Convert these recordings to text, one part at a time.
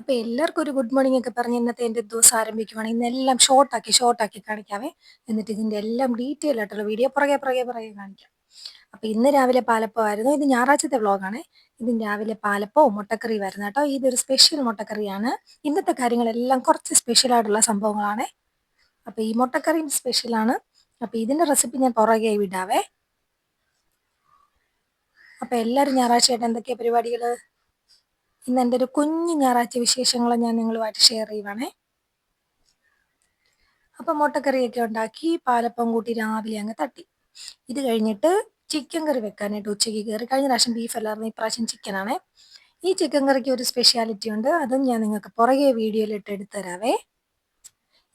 അപ്പോൾ എല്ലാവർക്കും ഒരു ഗുഡ് മോർണിംഗ് ഒക്കെ പറഞ്ഞ് ഇന്നത്തെ എന്റെ ദിവസം ആരംഭിക്കുവാണ്. ഇന്നെല്ലാം ഷോർട്ടാക്കി ഷോർട്ടാക്കി കാണിക്കാവേ. എന്നിട്ട് ഇതിന്റെ എല്ലാം ഡീറ്റെയിൽ ആയിട്ടുള്ള വീഡിയോ പുറകെ പുറകെ പുറകെ കാണിക്കാം. അപ്പോൾ ഇന്ന് രാവിലെ പാലപ്പമായിരുന്നു ഇത് ഞായറാഴ്ചത്തെ വ്ളോഗാണ് ഇത് രാവിലെ പാലപ്പവും മുട്ടക്കറി വരുന്ന കേട്ടോ. ഇതൊരു സ്പെഷ്യൽ മുട്ടക്കറിയാണ്. ഇന്നത്തെ കാര്യങ്ങളെല്ലാം കുറച്ച് സ്പെഷ്യൽ ആയിട്ടുള്ള സംഭവങ്ങളാണ്. അപ്പോൾ ഈ മുട്ടക്കറിയും സ്പെഷ്യലാണ് അപ്പോൾ ഇതിന്റെ റെസിപ്പി ഞാൻ പുറകെ വിടാവേ. അപ്പോൾ എല്ലാവരും ഞായറാഴ്ചയായിട്ട് എന്തൊക്കെയാണ് പരിപാടികൾ ഇന്ന് എന്റെ ഒരു കുഞ്ഞു ഞായറാഴ്ച വിശേഷങ്ങൾ ഞാൻ നിങ്ങളുമായിട്ട് ഷെയർ ചെയ്യുവാണേ. അപ്പം മുട്ടക്കറിയൊക്കെ ഉണ്ടാക്കി പാലപ്പം കൂട്ടി രാവിലെ അങ്ങ് തട്ടി. ഇത് കഴിഞ്ഞിട്ട് ചിക്കൻ കറി വെക്കാനായിട്ട് ഉച്ചയ്ക്ക് കയറി. കഴിഞ്ഞ പ്രാവശ്യം ബീഫ് അല്ലായിരുന്നു ഇപ്രാവശ്യം ചിക്കനാണേ ഈ ചിക്കൻ കറിക്ക് ഒരു സ്പെഷ്യാലിറ്റി ഉണ്ട്. അതും ഞാൻ നിങ്ങൾക്ക് പുറകെ വീഡിയോയിലിട്ട് എടുത്തു തരാവേ.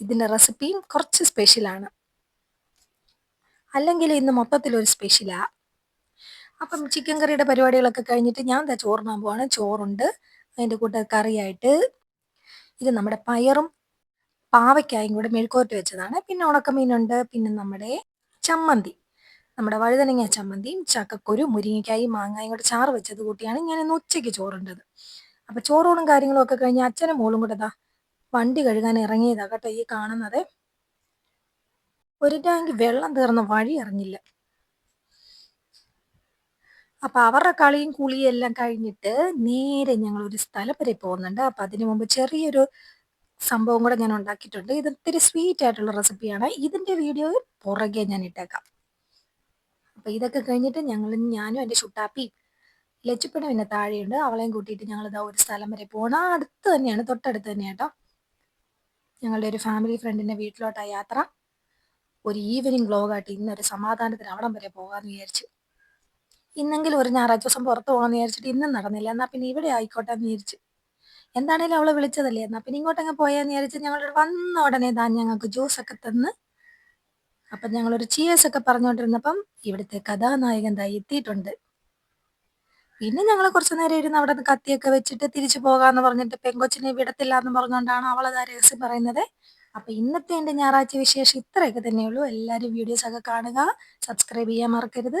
ഇതിന്റെ റെസിപ്പിയും കുറച്ച് സ്പെഷ്യലാണ് അല്ലെങ്കിൽ ഇന്ന് മൊത്തത്തിലൊരു സ്പെഷ്യലാണ് അപ്പം ചിക്കൻ കറിയുടെ പരിപാടികളൊക്കെ കഴിഞ്ഞിട്ട് ഞാൻ എന്താ ചോറിനാൻ പോവാണ്. ചോറുണ്ട് അതിന്റെ കൂട്ട കറിയായിട്ട് ഇത് നമ്മുടെ പയറും പാവയ്ക്കായും കൂടെ മെഴുക്കോട്ട് വെച്ചതാണ്. പിന്നെ ഉണക്കമീനുണ്ട് പിന്നെ നമ്മുടെ ചമ്മന്തി. നമ്മുടെ വഴുതനങ്ങ ചമ്മന്തിയും ചക്കക്കുരു മുരിങ്ങയ്ക്കായും മാങ്ങായും കൂടെ ചാറ് വെച്ചത് കൂട്ടിയാണ് ഞാൻ ഇന്ന് ഉച്ചയ്ക്ക് ചോറുണ്ടത്. അപ്പൊ ചോറോടും കാര്യങ്ങളും ഒക്കെ കഴിഞ്ഞ് അച്ഛനും മോളും കൂടെ ദാ വണ്ടി കഴുകാൻ ഇറങ്ങിയതാ കേട്ടോ ഈ കാണുന്നത്. ഒരു ടാങ്ക് വെള്ളം തീർന്ന വഴി അറിഞ്ഞില്ല. അപ്പൊ അവരുടെ കളിയും കുളിയും എല്ലാം കഴിഞ്ഞിട്ട് നേരെ ഞങ്ങൾ ഒരു സ്ഥലം വരെ പോകുന്നുണ്ട്. അപ്പൊ അതിനു മുമ്പ് ചെറിയൊരു സംഭവം കൂടെ ഞാൻ ഉണ്ടാക്കിയിട്ടുണ്ട്. ഇത് ഇത്തിരി സ്വീറ്റ് ആയിട്ടുള്ള റെസിപ്പിയാണ് ഇതിന്റെ വീഡിയോ പുറകെ ഞാൻ ഇട്ടേക്കാം. അപ്പൊ ഇതൊക്കെ കഴിഞ്ഞിട്ട് ഞങ്ങൾ ഞാനും എന്റെ ചുട്ടാപ്പി ലച്ചുപ്പനും പിന്നെ താഴെയുണ്ട്. അവളെയും കൂട്ടിയിട്ട് ഞങ്ങൾ ഇതാ ഒരു സ്ഥലം വരെ പോകണം അടുത്ത് തന്നെയാണ് തൊട്ടടുത്ത് തന്നെ കേട്ടോ. ഞങ്ങളുടെ ഒരു ഫാമിലി ഫ്രണ്ടിന്റെ വീട്ടിലോട്ടാ യാത്ര. ഒരു ഈവനിങ് ബ്ലോഗായിട്ട് ഇന്നൊരു സമാധാനത്തിന് അവിടം വരെ പോകാമെന്ന് വിചാരിച്ചു. ഇന്നെങ്കിലും ഒരു ഞായറാഴ്ച ദിവസം പുറത്ത് പോകാമെന്ന് വിചാരിച്ചിട്ട് ഇന്നും നടന്നില്ല. എന്നാൽ പിന്നെ ഇവിടെ ആയിക്കോട്ടെ എന്ന് വിചാരിച്ച്. എന്താണേലും അവൾ വിളിച്ചതല്ലേ? എന്നാൽ പിന്നെ ഇങ്ങോട്ടങ്ങ് പോയാന്ന് വിചാരിച്ച് ഞങ്ങൾ വന്ന ഉടനെ താൻ ഞങ്ങൾക്ക് ജ്യൂസ് ഒക്കെ തന്ന് അപ്പം ഞങ്ങളൊരു ചിയേഴ്സ് ഒക്കെ പറഞ്ഞുകൊണ്ടിരുന്നപ്പം ഇവിടുത്തെ കഥാനായകൻ തായി എത്തിയിട്ടുണ്ട്. പിന്നെ ഞങ്ങൾ കുറച്ചു നേരം ഇരുന്ന് അവിടെ നിന്ന് കത്തിയൊക്കെ വെച്ചിട്ട് തിരിച്ചു പോകാന്ന് പറഞ്ഞിട്ട് പെങ്കൊച്ചിനെ വിടത്തില്ല എന്ന് പറഞ്ഞുകൊണ്ടാണ് അവളത് ആ രഹസ്യം പറയുന്നത്. അപ്പൊ ഇന്നത്തെ എന്റെ ഞായറാഴ്ച വിശേഷം ഇത്രയൊക്കെ തന്നെയുള്ളൂ. എല്ലാവരും വീഡിയോസ് ഒക്കെ കാണുക. സബ്സ്ക്രൈബ് ചെയ്യാൻ മറക്കരുത്.